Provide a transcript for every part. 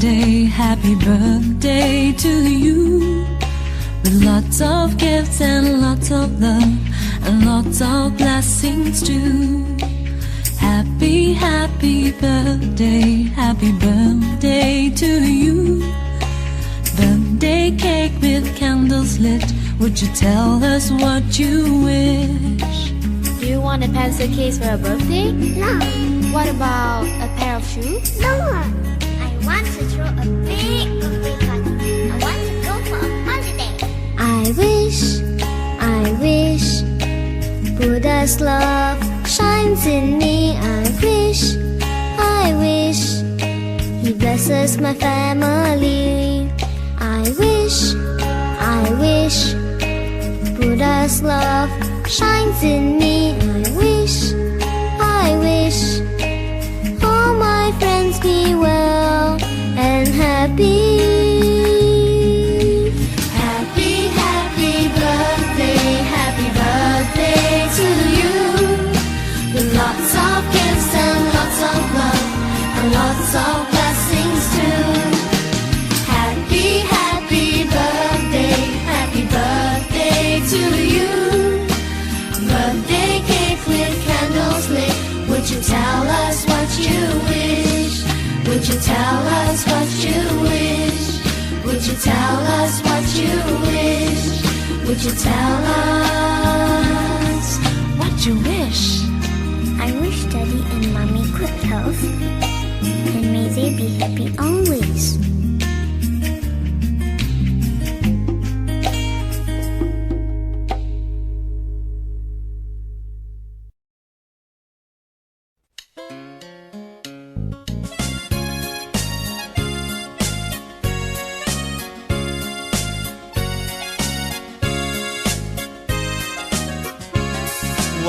birthday, happy birthday to you. With lots of gifts and lots of love and lots of blessings too. Happy, happy birthday, happy birthday to you. Birthday cake with candles lit. Would you tell us what you wish? Do you want a pencil case for a birthday? No, What about a pair of shoes? no. I wish, I wish, Buddha's love shines in me. I wish, I wish, He blesses my family. I wish, I wish, Buddha's love shines in me. Would you tell us what you wish? I wish Daddy and Mommy good health. And may they be happy always.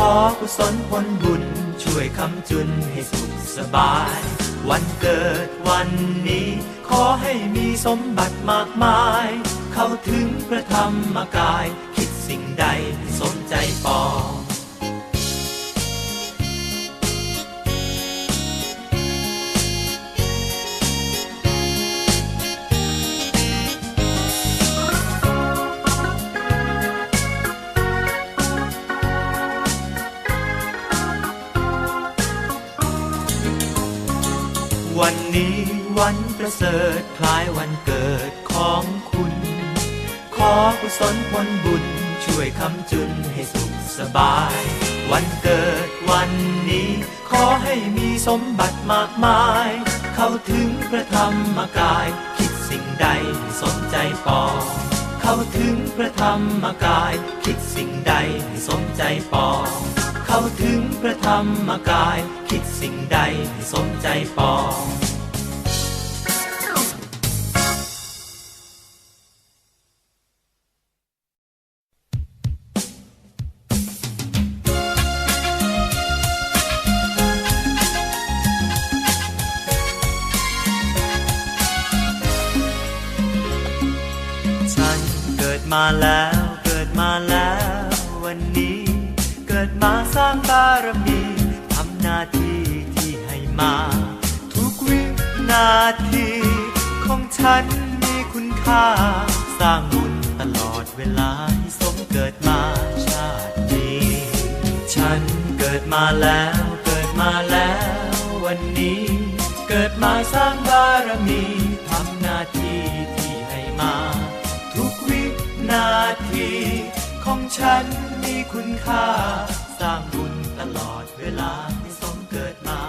อกุศลผลบุญ ช่วยคำจุนให้สุขสบาย วันเกิดวันนี้ ขอให้มีสมบัติมากมาย เข้าถึงพระธรรมกาย คิดสิ่งใดสมใจปอง วันนี้วันประเสริฐคล้ายวันเกิดของคุณ ขอกุศลผลบุญช่วยคำจุนให้สุขสบาย วันเกิดวันนี้ ขอให้มีสมบัติมากมาย เข้าถึงพระธรรมกาย คิดสิ่งใดสมใจปองเข้าถึงพระธรรมกาย คิดสิ่งใดสมใจปอง เข้าถึงพระธรรมกาย คิดสิ่งใดให้สมใจปองฉันเกิดมาแล้วเกิดมาแล้ว กิดมาสร้างบารมีทำหน้าที่ที่ให้มา ทุกวินาทีของฉันมีคุณค่า สร้างบุญตลอดเวลาที่สมเกิดมาชาตินี้ ฉันเกิดมาแล้วเกิดมาแล้ววันนี้ เกิดมาสร้างบารมี ฉันมีคุณค่า สร้างบุญตลอดเวลาที่สมเกิดมา